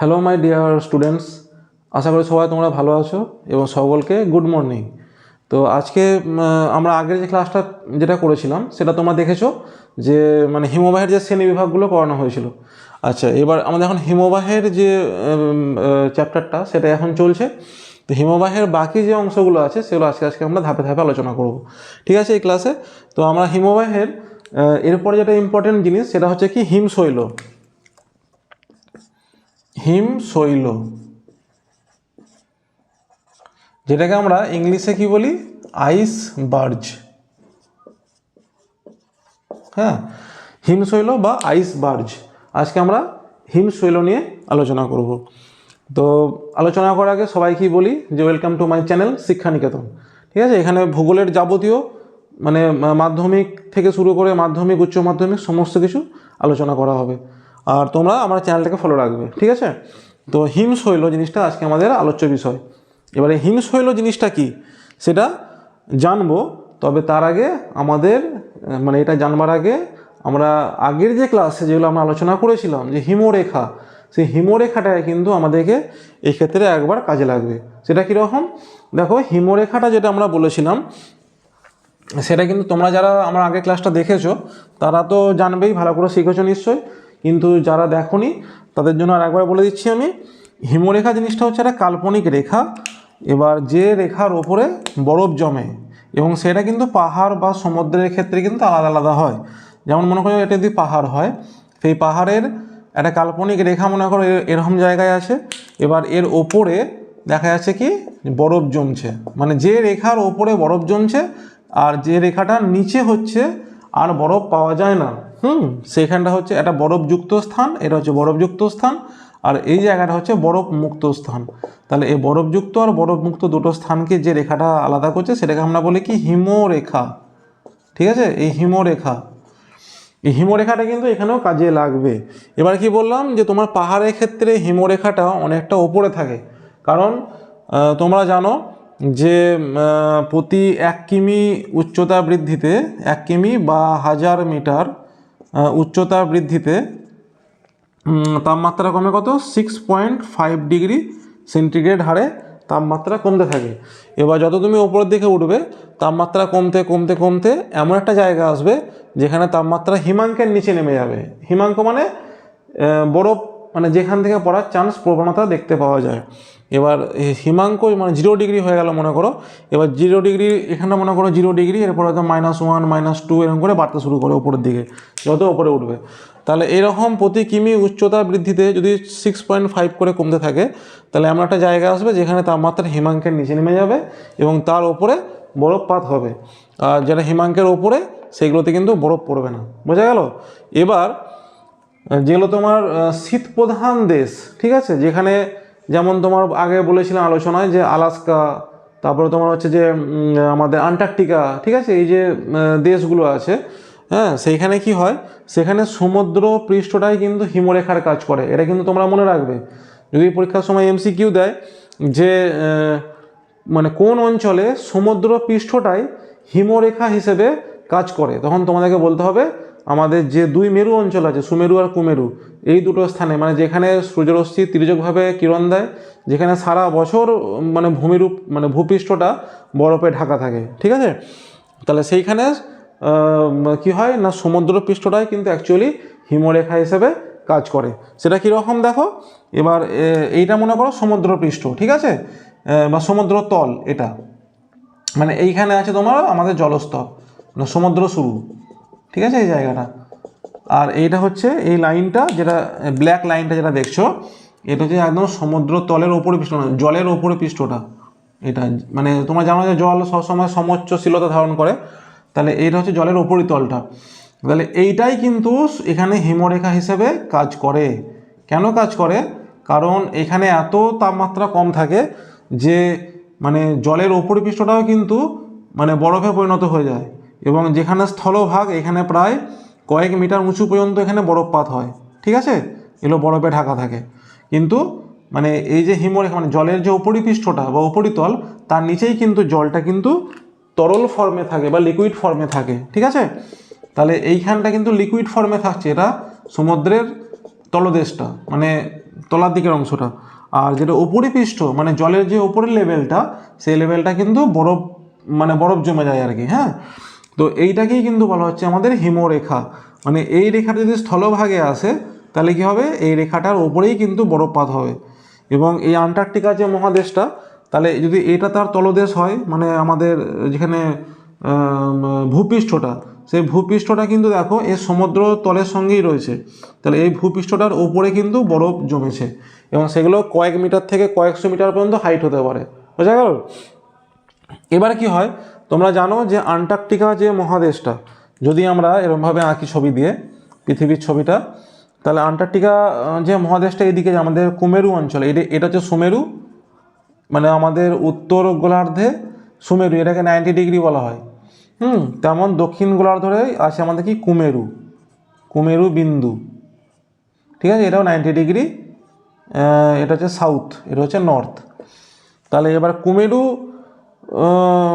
Hello my dear students আশা করি সবাই তোমরা ভালো আছো এবং সকলকে গুড মর্নিং তো আজকে আমরা আগের যে ক্লাসটা যেটা করেছিলাম, সেটা তোমরা দেখেছ যে মানে হিমবাহের যে শ্রেণি বিভাগগুলো করানো হয়েছিল। আচ্ছা এবার আমাদের এখন হিমবাহের যে চ্যাপ্টারটা সেটা এখন চলছে। তো হিমবাহের বাকি যে অংশগুলো আছে, সেগুলো আজকে আজকে আমরা ধাপে ধাপে আলোচনা করব। ঠিক আছে, এই ক্লাসে তো আমরা হিমবাহের এরপরে যেটা ইম্পর্টেন্ট জিনিস, সেটা হচ্ছে কি হিমশৈল। হিমশৈল যেটাকে আমরা ইংলিশে কি বলি? Iceberg. হ্যাঁ হিমশৈল বা আইস বার্জ। আজকে আমরা হিমশৈল নিয়ে আলোচনা করব। তো আলোচনা করার আগে সবাইকে বলি যে ওয়েলকাম টু মাই চ্যানেল শিক্ষা নিকেতন ঠিক আছে? এখানে ভূগোলের যাবতীয় মানে মাধ্যমিক থেকে শুরু করে মাধ্যমিক, উচ্চ মাধ্যমিক, সমস্ত কিছু আলোচনা করা হবে। আর তোমরা আমার চ্যানেলটাকে ফলো রাখবে, ঠিক আছে? তো হিমশৈল জিনিসটা আজকে আমাদের আলোচ্য বিষয়। এবারে হিমশৈল জিনিসটা কি? সেটা জানব, তবে তার আগে আমাদের মানে এটা জানবার আগে আমরা আগের যে ক্লাসে যেগুলো আমরা আলোচনা করেছিলাম, যে হিমরেখা, সেই হিমরেখাটায় কিন্তু আমাদেরকে এই ক্ষেত্রে একবার কাজে লাগবে। সেটা কীরকম? দেখো, হিমরেখাটা যেটা আমরা বলেছিলাম, সেটা কিন্তু তোমরা যারা আমার আগে ক্লাসটা দেখেছ, তারা তো জানবেই, ভালো করে শিখেছো নিশ্চয়ই। কিন্তু যারা দেখোনি, তাদের জন্য আর একবার বলে দিচ্ছি আমি, হিমরেখা জিনিসটা হচ্ছে একটা কাল্পনিক রেখা। এবার যে রেখার ওপরে বরফ জমে এবং সেটা কিন্তু পাহাড় বা সমুদ্রের ক্ষেত্রে কিন্তু আলাদা আলাদা হয়। যেমন মনে করো এটা যদি পাহাড় হয়, সেই পাহাড়ের একটা কাল্পনিক রেখা মনে করো এরকম জায়গায় আছে। এবার এর ওপরে দেখা যাচ্ছে কি, বরফ জমছে। মানে যে রেখার ওপরে বরফ জমছে, আর যে রেখাটার নিচে হচ্ছে, আর বরফ পাওয়া যায় না। হুম, সেখানটা হচ্ছে একটা বরফযুক্ত স্থান, এটা হচ্ছে বরফযুক্ত স্থান, আর এই জায়গাটা হচ্ছে বরফ মুক্ত স্থান। তাহলে এই বরফযুক্ত আর বরফ মুক্ত দুটো স্থানকে যে রেখাটা আলাদা করছে, সেটাকে আমরা বলি কি হিমরেখা। ঠিক আছে? এই হিমরেখা। এই হিমরেখাটা কিন্তু এখানেও কাজে লাগবে। এবার কি বললাম যে তোমার পাহাড়ের ক্ষেত্রে হিমরেখাটা অনেকটা ওপরে থাকে। কারণ তোমরা জানো যে প্রতি এক কিমি উচ্চতা বৃদ্ধিতে, এক কিমি বা হাজার মিটার উচ্চতা বৃদ্ধিতে তাপমাত্রা কমে কত? Six point five degree centigrade হারে তাপমাত্রা কমতে থাকে। এবার যত তুমি ওপরের দিকে উঠবে, তাপমাত্রা কমতে কমতে কমতে এমন একটা জায়গা আসবে যেখানে তাপমাত্রা হিমাঙ্কের নিচে নেমে যাবে। হিমাঙ্ক মানে বরফ মানে যেখান থেকে পড়ার চান্স প্রবণতা দেখতে পাওয়া যায়। এবার হিমাঙ্ক মানে জিরো ডিগ্রি হয়ে গেল মনে করো। এবার জিরো ডিগ্রি এখানে মনে করো জিরো ডিগ্রি এরপর হয়তো মাইনাস ওয়ান মাইনাস টু এরকম করে বাড়তে শুরু করে উপরের দিকে, যত উপরে উঠবে। তাহলে এরকম প্রতি কিমি উচ্চতা বৃদ্ধিতে যদি সিক্স পয়েন্ট ফাইভ করে কমতে থাকে, তাহলে এমন একটা জায়গা আসবে যেখানে তাপমাত্রা হিমাঙ্কের নিচে নেমে যাবে এবং তার ওপরে বরফপাত হবে। আর যেটা হিমাঙ্কের ওপরে সেগুলোতে কিন্তু বরফ পড়বে না। বোঝা গেল? এবার যেগুলো তোমার আহ, শীতপ্রধান দেশ ঠিক আছে? যেখানে যেমন তোমার আগে বলেছিলাম আলোচনায় যে আলাস্কা তারপরে তোমার হচ্ছে যে আমাদের আন্টার্কটিকা ঠিক আছে? এই যে দেশগুলো আছে হ্যাঁ? সেইখানে কি হয়? সেখানে সমুদ্র পৃষ্ঠটাই কিন্তু হিমরেখার কাজ করে। এটা কিন্তু তোমরা মনে রাখবে। যদি পরীক্ষার সময় এমসি কিউ দেয় যে মানে কোন অঞ্চলে সমুদ্র পৃষ্ঠটাই হিমরেখা হিসেবে কাজ করে তখন তোমাদেরকে বলতে হবে আমাদের যে দুই মেরু অঞ্চল আছে, সুমেরু আর কুমেরু, এই দুটো স্থানে মানে যেখানে সূর্যরশ্মি তির্যকভাবে কিরণ দেয়, যেখানে সারা বছর মানে ভূমিরূপ মানে ভূপৃষ্ঠটা বরফে ঢাকা থাকে, ঠিক আছে? তাহলে সেইখানে কি হয় না, সমুদ্র পৃষ্ঠটাই কিন্তু অ্যাকচুয়ালি হিমরেখা হিসেবে কাজ করে। সেটা কীরকম দেখো? এবার এইটা মনে করো সমুদ্র পৃষ্ঠ, ঠিক আছে? বা সমুদ্র তল এটা। মানে এইখানে আছে তোমার আমাদের জলস্তর মানে সমুদ্র শুরু। ঠিক আছে? এই জায়গাটা। আর এইটা হচ্ছে এই লাইনটা যেটা, ব্ল্যাক লাইনটা যেটা দেখছ, এটা হচ্ছে একদম সমুদ্র তলের ওপরে পৃষ্ঠ না জলের ওপরে পৃষ্ঠটা। এটা মানে তোমরা জানো যে জল সবসময় সমোচ্চশীলতা ধারণ করে। তাহলে এইটা হচ্ছে জলের ওপরই তলটা। তাহলে এইটাই কিন্তু এখানে হিমরেখা হিসেবে কাজ করে। কেন কাজ করে? কারণ এখানে এত তাপমাত্রা কম থাকে যে মানে জলের ওপরি পৃষ্ঠটাও কিন্তু মানে বরফে পরিণত হয়ে যায়। এবং যেখানে স্থলভাগ, এখানে প্রায় কয়েক মিটার উঁচু পর্যন্ত এখানে বরফপাত হয়। ঠিক আছে? এগুলো বরফে ঢাকা থাকে। কিন্তু মানে এই যে হিমরেখা মানে জলের যে উপরিপৃষ্ঠটা বা উপরিতল, তার নিচেই কিন্তু জলটা কিন্তু তরল ফর্মে থাকে বা লিকুইড ফর্মে থাকে। ঠিক আছে? তাহলে এইখানটা কিন্তু লিকুইড ফর্মে থাকছে। এটা সমুদ্রের তলদেশটা মানে তলার দিকের অংশটা। আর যেটা উপরিপৃষ্ঠ মানে জলের যে উপরের লেভেলটা সেই লেভেলটা কিন্তু বরফ মানে বরফ জমে যায় আর কি হ্যাঁ? তো এইটাকেই কিন্তু বলা হচ্ছে আমাদের হিমরেখা। মানে এই রেখাটা যদি স্থলভাগে আসে, তাহলে কি হবে? এই রেখাটার ওপরেই কিন্তু বরফপাত হবে। এবং এই আন্টার্কটিকা যে মহাদেশটা, তাহলে যদি এটা তার তলদেশ হয় মানে আমাদের যেখানে ভূপৃষ্ঠটা, সেই ভূপৃষ্ঠটা কিন্তু দেখো এই সমুদ্র তলের সঙ্গেই রয়েছে। তাহলে এই ভূপৃষ্ঠটার ওপরে কিন্তু বরফ জমেছে। এবং সেগুলো কয়েক মিটার থেকে কয়েকশো মিটার পর্যন্ত হাইট হতে পারে। বোঝা গেল? এবার কি হয়? তোমরা জানো যে আন্টার্কটিকা যে মহাদেশটা, যদি আমরা এরকমভাবে আঁকি ছবি দিয়ে, পৃথিবীর ছবিটা, তাহলে আন্টার্কটিকা যে মহাদেশটা এদিকে যে আমাদের কুমেরু অঞ্চল, এটা এটা হচ্ছে সুমেরু মানে আমাদের উত্তর গোলার্ধে সুমেরু, এটাকে নাইনটি ডিগ্রি বলা হয়। হুম, তেমন দক্ষিণ গোলার্ধে আছে আমাদের কি? কুমেরু কুমেরু বিন্দু। ঠিক আছে? এটাও নাইনটি ডিগ্রি এটা হচ্ছে সাউথ এটা হচ্ছে নর্থ তাহলে এবার কুমেরু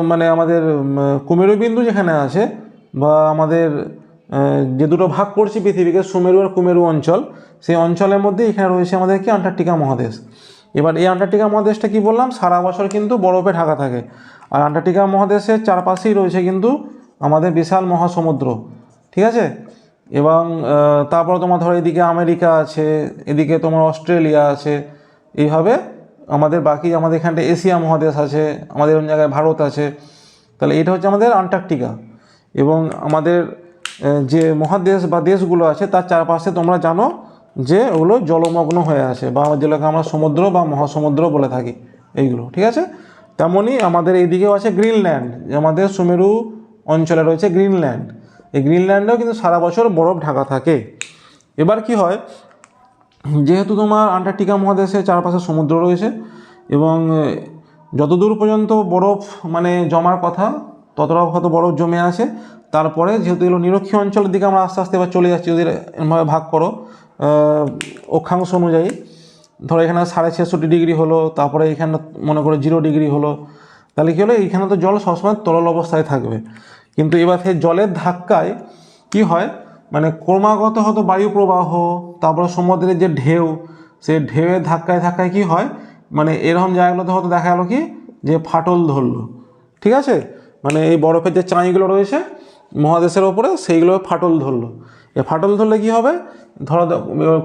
মানে আমাদের কুমেরু বিন্দু যেখানে আছে বা আমাদের যে দুটো ভাগ করছি পৃথিবীকে, সুমেরু আর কুমেরু অঞ্চল, সেই অঞ্চলের মধ্যে এখানে রয়েছে আমাদের কি? আন্টার্কটিকা মহাদেশ। এবার এই আন্টার্কটিকা মহাদেশটা কি বললাম? সারা বছর কিন্তু বরফে ঢাকা থাকে। আর আন্টার্কটিকা মহাদেশের চারপাশেই রয়েছে কিন্তু আমাদের বিশাল মহাসমুদ্র। ঠিক আছে? এবং তারপর তোমার ধরো এদিকে আমেরিকা আছে, এদিকে তোমার অস্ট্রেলিয়া আছে, এইভাবে আমাদের বাকি আমাদের এখানটা এশিয়া মহাদেশ আছে, আমাদের অন্য জায়গায় ভারত আছে। তাহলে এটা হচ্ছে আমাদের আন্টার্কটিকা। এবং আমাদের যে মহাদেশ বা দেশগুলো আছে, তার চারপাশে তোমরা জানো যে ওগুলো জলমগ্ন হয়ে আছে, বা যেগুলোকে আমরা সমুদ্র বা মহাসমুদ্র বলে থাকি, এইগুলো, ঠিক আছে? তেমনই আমাদের এইদিকেও আছে গ্রিনল্যান্ড আমাদের সুমেরু অঞ্চলে রয়েছে গ্রিনল্যান্ড। এই গ্রিনল্যান্ডেও কিন্তু সারা বছর বরফ ঢাকা থাকে। এবার কি হয় যেহেতু তোমার আন্টার্কটিকা মহাদেশে চারপাশে সমুদ্র রয়েছে এবং যতদূর পর্যন্ত বরফ মানে জমার কথা ততটা হয়তো বরফ জমে আছে। তারপরে যেহেতু এগুলো নিরক্ষীয় অঞ্চলের দিকে আমরা আস্তে আস্তে এবার চলে যাচ্ছি, যদি এরমভাবে ভাগ করো অক্ষাংশ অনুযায়ী, ধরো এখানে সাড়ে ছেষট্টি ডিগ্রি হলো, তারপরে এখানে মনে করো জিরো ডিগ্রি হলো, তাহলে কী হলো এইখানে তো জল সবসময় তরল অবস্থায় থাকবে। কিন্তু এবার সেই জলের ধাক্কায় কি হয় মানে ক্রমাগত হয়তো বায়ু প্রবাহ, তারপরে সমুদ্রের যে ঢেউ সে ঢেউয়ের ধাক্কায় ধাক্কায় কি হয়? মানে এরকম জায়গাগুলোতে হয়তো দেখা গেলো কি? যে ফাটল ধরলো। ঠিক আছে? মানে এই বরফের যে চাঁইগুলো রয়েছে মহাদেশের ওপরে সেইগুলো ফাটল ধরলো। এ ফাটল ধরলে কি হবে? ধরো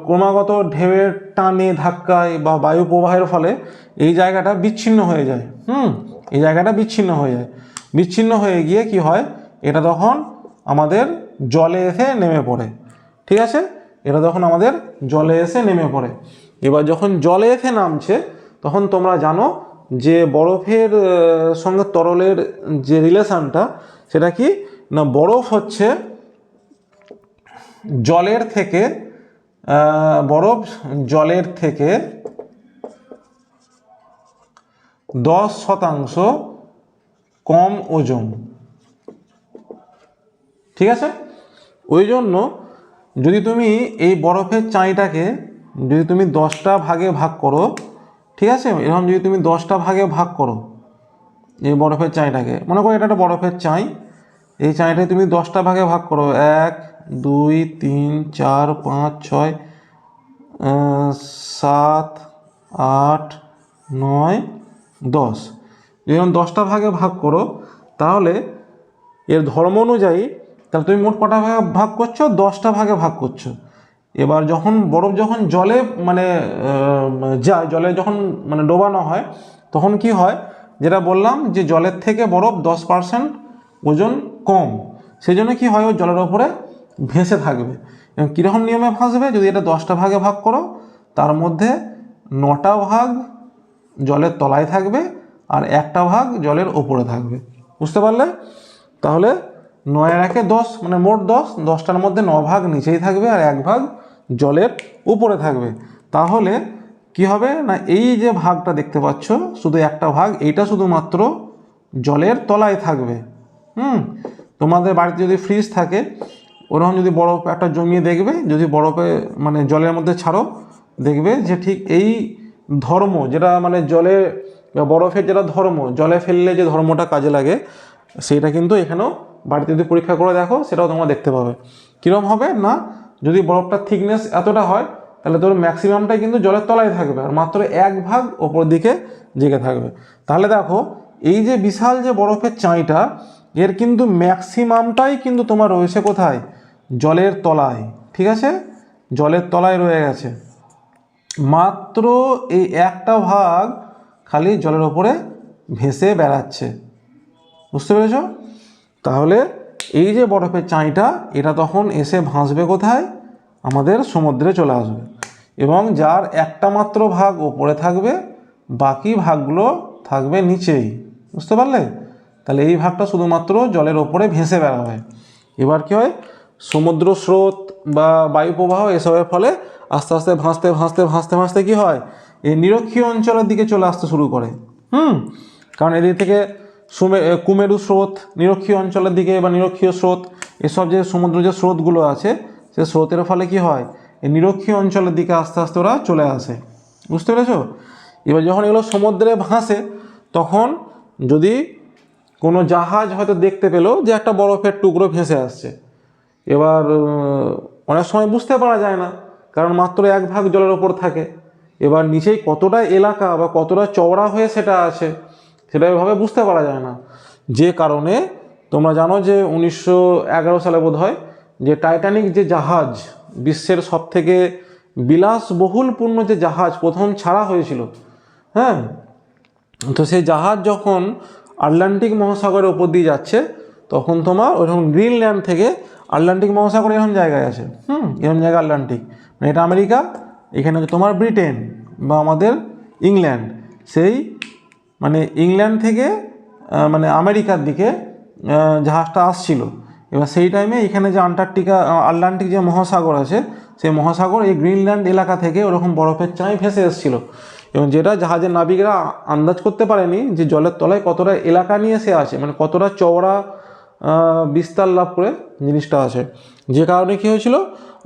ক্রমাগত ঢেউয়ের টানে, ধাক্কায় বা বায়ু প্রবাহের ফলে এই জায়গাটা বিচ্ছিন্ন হয়ে যায়। হুম? এই জায়গাটা বিচ্ছিন্ন হয়ে যায়। বিচ্ছিন্ন হয়ে গিয়ে কি হয়? এটা তখন আমাদের জলে এসে নেমে পড়ে। ঠিক আছে? এটা যখন আমাদের জলে এসে নেমে পড়ে। এবার যখন জলে এসে নামছে, তখন তোমরা জানো যে বরফের সঙ্গে তরলের যে রিলেশনটা, সেটা কি? না, বরফ হচ্ছে জলের থেকে বরফ জলের থেকে দশ শতাংশ কম ওজন। ঠিক আছে? ওই জন্য যদি তুমি এই বরফের চাঁইটাকে যদি তুমি দশটা ভাগে ভাগ করো, ঠিক আছে? এরকম যদি তুমি দশটা ভাগে ভাগ করো এই বরফের চাঁইটাকে, মনে করো এটা একটা বরফের চাঁই, এই চাঁইটাকে তুমি দশটা ভাগে ভাগ করো, এক, দুই, তিন, চার, পাঁচ, ছয় সাত, আট, নয়, দশ। যখন দশটা ভাগে ভাগ করো, তাহলে এর ধর্ম অনুযায়ী তাহলে তুমি মোট কটা ভাগে ভাগ করছ? দশটা ভাগে ভাগ করছ। এবার যখন বরফ যখন জলে মানে যায়, জলে যখন মানে ডোবানো হয়, তখন কি হয়? যেটা বললাম যে জলের থেকে বরফ দশ পার্সেন্ট ওজন কম। সেই জন্য কী হয়? ও জলের ওপরে ভেসে থাকবে। এবং কীরকম নিয়মে ভাসবে? যদি এটা দশটা ভাগে ভাগ করো, তার মধ্যে নটা ভাগ জলের তলায় থাকবে আর একটা ভাগ জলের ওপরে থাকবে। বুঝতে পারলে? তাহলে নয়ের একে দশ মানে মোট দশ, দশটার মধ্যে ন ভাগ নিচেই থাকবে আর এক ভাগ জলের উপরে থাকবে। তাহলে কি হবে? না, এই যে ভাগটা দেখতে পাচ্ছ, শুধু একটা ভাগ, এইটা শুধুমাত্র জলের তলায় থাকবে। হুম? তোমাদের বাড়িতে যদি ফ্রিজ থাকে, ওরকম যদি বরফ একটা জমিয়ে দেখবে, যদি বরফে মানে জলের মধ্যে ছাড়ো, দেখবে যে ঠিক এই ধর্ম, যেটা মানে জলে, বরফের যেটা ধর্ম, জলে ফেললে যে ধর্মটা কাজে লাগে সেটা কিন্তু এখানেও বাড়িতে যদি পরীক্ষা করে দেখো, সেটাও তোমরা দেখতে পাবে। কীরকম হবে? না, যদি বরফটার থিকনেস এতটা হয়, তাহলে তোর ম্যাক্সিমামটাই কিন্তু জলের তলায় থাকবে, আর মাত্র এক ভাগ ওপর দিকে জেগে থাকবে। তাহলে দেখো, এই যে বিশাল যে বরফের চাঁইটা, এর কিন্তু ম্যাক্সিমামটাই কিন্তু তোমার রয়েছে কোথায়? জলের তলায়। ঠিক আছে? জলের তলায় রয়ে গেছে। মাত্র এই একটা ভাগ খালি জলের ওপরে ভেসে বেড়াচ্ছে। বুঝতে পেরেছ? তাহলে এই যে বরফের চাঁইটা, এটা তখন এসে ভাসবে কোথায়? আমাদের সমুদ্রে চলে আসবে। এবং যার একটা মাত্র ভাগ ওপরে থাকবে, বাকি ভাগগুলো থাকবে নিচেই। বুঝতে পারলে? তাহলে এই ভাগটা শুধুমাত্র জলের ওপরে ভেসে বেড়াবে। এবার কি হয়? সমুদ্র স্রোত বা বায়ু প্রবাহ এসবের ফলে আস্তে আস্তে ভাসতে ভাসতে ভাসতে ভাসতে কি হয়? এই নিরক্ষীয় অঞ্চলের দিকে চলে আসতে শুরু করে। হুম? কারণ এদিক থেকে সুমে কুমেরু স্রোত, নিরক্ষীয় অঞ্চলের দিকে বা নিরক্ষীয় স্রোত, এসব যে সমুদ্র যে স্রোতগুলো আছে, সে স্রোতের ফলে কি হয়? এই নিরক্ষীয় অঞ্চলের দিকে আস্তে আস্তে ওরা চলে আসে। বুঝতে পেরেছ? এবার যখন এগুলো সমুদ্রে ভাসে, তখন যদি কোনো জাহাজ হয়তো দেখতে পেল যে একটা বরফের টুকরো ভেসে আসছে, এবার অনেক সময় বুঝতে পারা যায় না, কারণ মাত্র এক ভাগ জলের ওপর থাকে। এবার নিচেই কতটা এলাকা বা কতটা চওড়া হয়ে সেটা আছে সেটা এভাবে বুঝতে পারা যায় না। যে কারণে তোমরা জানো যে উনিশশো এগারো সালে বোধ হয় যে টাইটানিক যে জাহাজ, বিশ্বের সব থেকে বিলাসবহুলপূর্ণ যে জাহাজ প্রথম ছাড়া হয়েছিল হ্যাঁ? তো সেই জাহাজ যখন আটলান্টিক মহাসাগরের ওপর দিয়ে যাচ্ছে, তখন তোমার ওইরকম গ্রিনল্যান্ড থেকে আটলান্টিক মহাসাগর এরকম জায়গায় আছে, হুম? এরকম জায়গা আটলান্টিক। মানে এটা আমেরিকা, এখানে তোমার ব্রিটেন বা আমাদের ইংল্যান্ড। সেই মানে ইংল্যান্ড থেকে মানে আমেরিকার দিকে জাহাজটা আসছিল। এবার সেই টাইমে এখানে যে আন্টার্কটিকা আটলান্টিক যে মহাসাগর আছে, সেই মহাসাগর এই গ্রিনল্যান্ড এলাকা থেকে ওরকম বরফের চাঁই ভেসে এসেছিল। এবং যেটা জাহাজের নাবিকরা আন্দাজ করতে পারেনি যে জলের তলায় কতটা এলাকা নিয়ে সে আছে মানে কতটা চওড়া বিস্তার লাভ করে জিনিসটা আছে। যে কারণে কী হয়েছিল,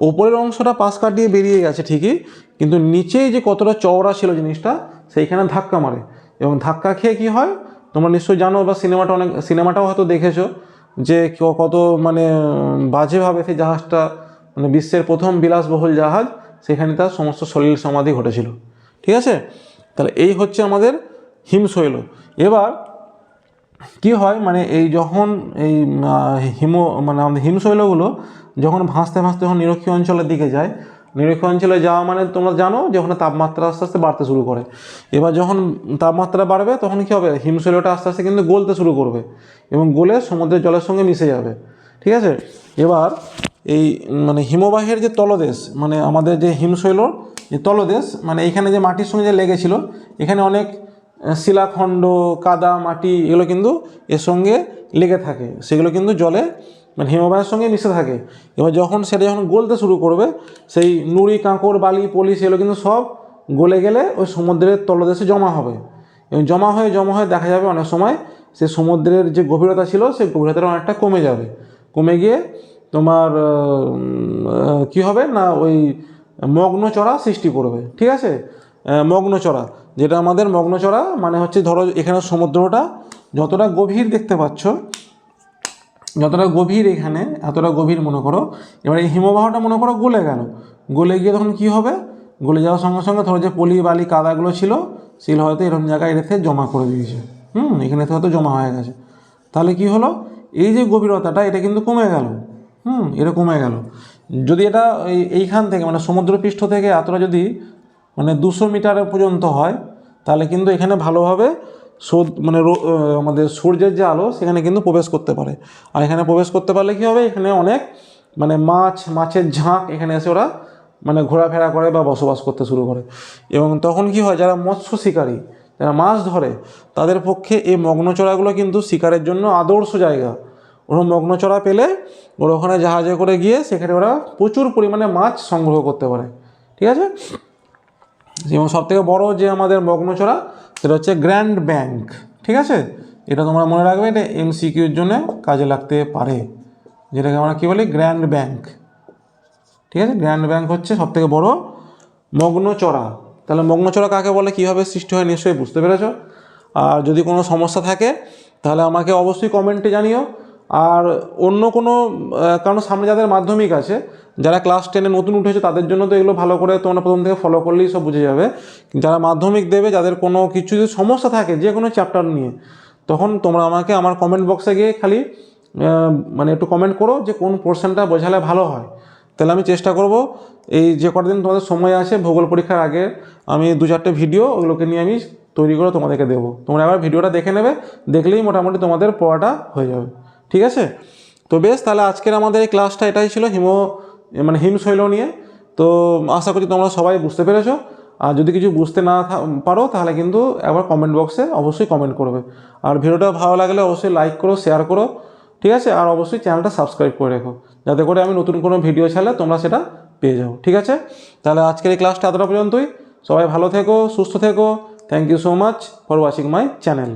ওপরের অংশটা পাশ কাটিয়ে বেরিয়ে গেছে ঠিকই, কিন্তু নিচেই যে কতটা চওড়া ছিল জিনিসটা, সেইখানে ধাক্কা মারে। এবং ধাক্কা খেয়ে কি হয়? তোমরা নিশ্চয়ই জানো বা সিনেমাটা অনেক, সিনেমাটাও হয়তো দেখেছ যে কত মানে বাজেভাবে সেই জাহাজটা মানে বিশ্বের প্রথম বিলাসবহুল জাহাজ, সেখানে তার সমস্ত শরীর সমাধি ঘটেছিল। ঠিক আছে? তাহলে এই হচ্ছে আমাদের হিমশৈল। এবার কি হয়? মানে এই যখন এই হিম মানে আমাদের হিমশৈলগুলো যখন ভাসতে ভাসতে যখন নিরক্ষীয় অঞ্চলের দিকে যায় নিরক্ষীয় অঞ্চলে যাওয়া মানে তোমরা জানো যে ওখানে তাপমাত্রা আস্তে আস্তে বাড়তে শুরু করে। এবার যখন তাপমাত্রা বাড়বে তখন কী হবে? হিমশৈলটা আস্তে আস্তে কিন্তু গলতে শুরু করবে এবং গলে সমুদ্রের জলের সঙ্গে মিশে যাবে। ঠিক আছে? এবার এই মানে হিমবাহের যে তলদেশ মানে আমাদের যে হিমশৈল, যে তলদেশ মানে এখানে যে মাটির সঙ্গে যে লেগেছিল, এখানে অনেক শিলাখণ্ড, কাদা, মাটি এগুলো কিন্তু এর সঙ্গে লেগে থাকে। সেগুলো কিন্তু জলে মানে হিমবাহের সঙ্গে মিশে থাকে। এবার যখন সেটা যখন গলতে শুরু করবে, সেই নুড়ি কাঁকড় বালি, পলি সেগুলো কিন্তু সব গলে গেলে ওই সমুদ্রের তলদেশে জমা হবে। এবং জমা হয়ে জমা হয়ে দেখা যাবে অনেক সময় সে সমুদ্রের যে গভীরতা ছিল, সেই গভীরতাটা অনেকটা কমে যাবে। কমে গিয়ে তোমার কি হবে না, ওই মগ্নচড়া সৃষ্টি করবে। ঠিক আছে? মগ্নচড়া যেটা আমাদের মগ্নচড়া মানে হচ্ছে ধরো এখানে সমুদ্রটা যতটা গভীর দেখতে পাচ্ছ যতটা গভীর এখানে, এতটা গভীর মনে করো, এবার এই হিমবাহটা মনে করো গলে গেল। গলে গিয়ে তখন কি হবে? গলে যাওয়ার সঙ্গে সঙ্গে ধরো যে পলি, বালি, কাদাগুলো ছিল, সেগুলো হয়তো এরকম জায়গায় রেখে জমা করে দিয়েছে। হুম, এখানে হয়তো জমা হয়ে গেছে। তাহলে কি হলো? এই যে গভীরতাটা, এটা কিন্তু কমে গেল। হুম, এটা কমে গেল। যদি এটা এই, এইখান থেকে মানে সমুদ্রপৃষ্ঠ থেকে এতটা যদি মানে দুশো মিটার পর্যন্ত হয়, তাহলে কিন্তু এখানে ভালোভাবে সূর্য মানে আমাদের সূর্যের যে আলো, সেখানে কিন্তু প্রবেশ করতে পারে। আর এখানে প্রবেশ করতে পারলে কি হবে? এখানে অনেক মানে মাছ, মাছের ঝাঁক এখানে এসে ওরা মানে ঘোরাফেরা করে বা বসবাস করতে শুরু করে। এবং তখন কি হয়? যারা মৎস্য শিকারী, যারা মাছ ধরে, তাদের পক্ষে এই মগ্নচড়াগুলো কিন্তু শিকারের জন্য আদর্শ জায়গা। ওরা মগ্নচড়া পেলে ওরা ওখানে জাহাজে করে গিয়ে সেখানে ওরা প্রচুর পরিমাণে মাছ সংগ্রহ করতে পারে। ঠিক আছে? এবং সবথেকে বড় যে আমাদের মগ্নচড়া সেটা হচ্ছে গ্র্যান্ড ব্যাংক ঠিক আছে? এটা তোমরা মনে রাখবে, এটা এমসিকিউর জন্য কাজে লাগতে পারে, যেটাকে আমরা কী বলি? গ্র্যান্ড ব্যাংক ঠিক আছে? গ্র্যান্ড ব্যাংক হচ্ছে সব সবথেকে বড় মগ্নচড়া তাহলে মগ্নচড়া কাকে বলে? কীভাবে সৃষ্টি হয়? নিশ্চয়ই বুঝতে পেরেছ? আর যদি কোনো সমস্যা থাকে, তাহলে আমাকে অবশ্যই কমেন্টে জানিও। আর অন্য কোনো কারণ সামনে যাদের মাধ্যমিক আছে, যারা ক্লাস টেনে নতুন উঠেছে, তাদের জন্য তো এগুলো ভালো করে তোমরা প্রথম থেকে ফলো করলেই সব বুঝে যাবে। যারা মাধ্যমিক দেবে, যাদের কোনো কিছু যদি সমস্যা থাকে, যে কোনো চ্যাপ্টার নিয়ে, তখন তোমরা আমাকে আমার কমেন্ট বক্সে গিয়ে খালি মানে একটু কমেন্ট করো যে কোন পোর্শনটা বোঝালে ভালো হয়। তাহলে আমি চেষ্টা করব, এই যে কদিন তোমাদের সময় আছে, ভূগোল পরীক্ষার আগে আমি দু চারটে ভিডিও ওগুলোকে নিয়ে আমি তৈরি করে তোমাদেরকে দেবো। তোমরা এবার ভিডিওটা দেখে নেবে, দেখলেই মোটামুটি তোমাদের পড়াটা হয়ে যাবে। ঠিক আছে? তো বেশ, তাহলে আজকের আমাদের এই ক্লাসটা এটাই ছিল হিমো মানে হিমশৈল নিয়ে। তো আশা করি তোমরা সবাই বুঝতে পেরেছ। আর যদি কিছু বুঝতে না পারো, তাহলে কিন্তু একবার কমেন্ট বক্সে অবশ্যই কমেন্ট করবে। আর ভিডিওটা ভালো লাগলে অবশ্যই লাইক করো শেয়ার করো, ঠিক আছে? আর অবশ্যই চ্যানেলটা সাবস্ক্রাইব করে রেখো। যাতে করে আমি নতুন কোনো ভিডিও ছাড়লে তোমরা সেটা পেয়ে যাও, ঠিক আছে? তাহলে আজকের এই ক্লাসটা এতটা পর্যন্তই। সবাই ভালো থেকো, সুস্থ থেকো। Thank you so much for watching my channel